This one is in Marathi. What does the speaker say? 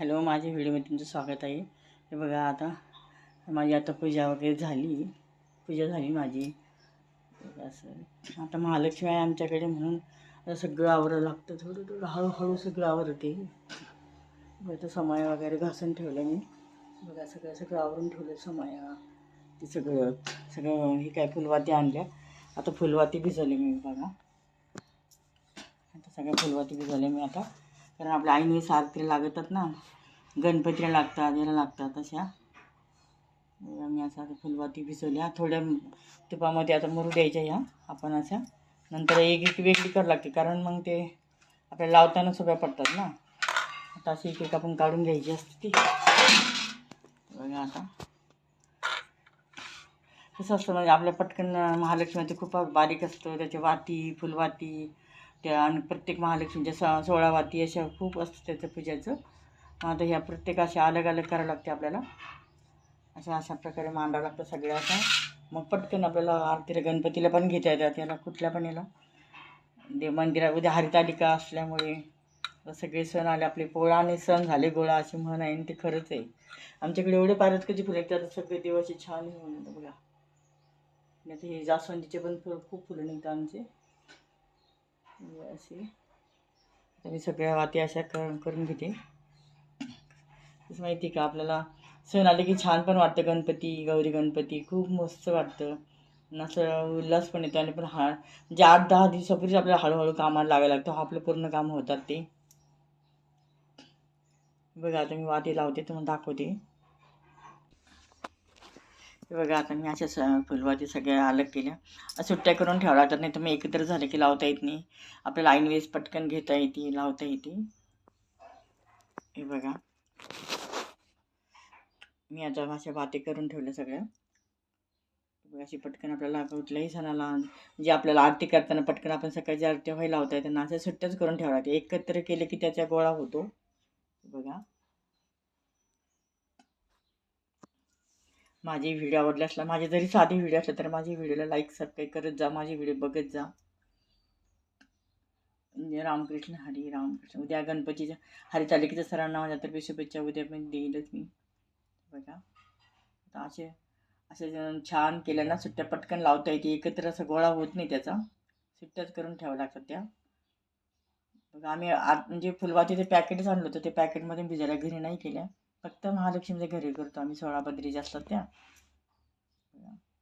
हॅलो माझ्या व्हिडिओमध्ये तुमचं स्वागत आहे. हे बघा आता माझी आता पूजा वगैरे झाली. पूजा झाली माझी. असं. आता महालक्ष्मी आहे आमच्याकडे म्हणून सगळं आवरावं लागतं. थोडं थोडं हळूहळू सगळं आवरते. आता समाया वगैरे घासून ठेवलं मी. बघा सगळं सगळं आवरून ठेवलं समाया. ते सगळं सगळं हे काय फुलवाती आणल्या. आता फुलवाती भिजवली मी बघा. आता सगळ्या फुलवाती भिजवल्या मी आता. कारण आपल्या आईने सारखे लागतात ना गणपतीला लागतात याला लागतात अशा. मी असं आता फुलवाती भिजवल्या. थोड्या तुपामध्ये आता मुरू द्यायच्या ह्या आपण अशा. नंतर एक एक वेगळी करावं लागते कारण मग ते आपल्याला लावताना सोप्या पडतात ना. आता अशी एक एक आपण काढून घ्यायची असते ती. बघा आता. कसं असतं म्हणजे आपल्या पटकन महालक्ष्मीचं खूप बारीक असतं त्याचे वाती फुलवाती त्या आणि प्रत्येक महालक्ष्मीच्या स सोळा वाती अशा खूप असतं त्याचं पूजेचं. आता ह्या प्रत्येक अशा अलग अलग करावं लागते आपल्याला. अशा अशा प्रकारे मांडावं लागतं सगळ्या अशा. मग पटकन आपल्याला आरतीला गणपतीला पण घेता येतात याला कुठल्या पण याला. दे मंदिरात उद्या हरितालिका असल्यामुळे सगळे सण आले आपले पोळा आणि सण झाले गोळा अशी म्हण आहे आणि ते खरंच आहे. आमच्याकडे एवढे पारतकाची फुलं आहेत सगळे देवाचे छान होऊन बघा. नाही तर हे जास्वंदीचे पण फुलं खूप फुलं निघतात आमचे. हे असे आता मी सगळ्या वाती अशा कर करून घेते. तसं माहिती आहे का आपल्याला? सण आले की छान पण वाटतं गणपती गौरी गणपती. खूप मस्त वाटतं. असं उल्हास पण येतो आणि पण हा म्हणजे आठ दहा दिवसापूर्वीच आपल्याला हळूहळू कामाला लागायला लागतं. हा आपलं पूर्ण काम होतात ते. बघा आता मी वाती लावते तुम्हाला दाखवते. हे बघा आता मी अशा स फुलवाती सगळ्या अलग केल्या. सुट्ट्या करून ठेवावं लागतात नाही तर मी एकत्र झाले की लावता येत नाही. आपल्याला ऐन पटकन घेता येते लावता येते. हे बघा. मी आता अशा वाती करून ठेवल्या सगळ्या. बघा अशी पटकन आपल्याला कुठल्याही सणाला म्हणजे आपल्याला आरती करताना पटकन आपण सकाळची आरती व्हायला लावता येते. ना अशा सुट्ट्याच करून ठेवावं लागते एकत्र केले की त्याचा गोळा होतो. बघा. माझे व्हिडिओ आवडले असला माझे जरी साधे व्हिडिओ असले तर माझे व्हिडिओला लाईक सबस्क्राईब करत जा माझे व्हिडिओ बघत जा. म्हणजे रामकृष्ण हरी रामकृष्ण. उद्या गणपतीच्या हरितालिकेच्या सरांना माझ्यातर्फे शुभेच्छा उद्या पण देईलच मी. बघा. आता असे असे छान केलं ना सुट्ट्या पटकन लावता येते एकत्र असं गोळा होत नाही त्याचा. सुट्ट्याच करून ठेवावं लागतात त्या. बघा आम्ही आत म्हणजे फुलवातीचे पॅकेटच आणलं होतं ते पॅकेटमध्ये भिजायला घरी नाही केल्या. फक्त महालक्ष्मीच्या घरी करतो आम्ही सोळा बद्री ज्या असतात त्या.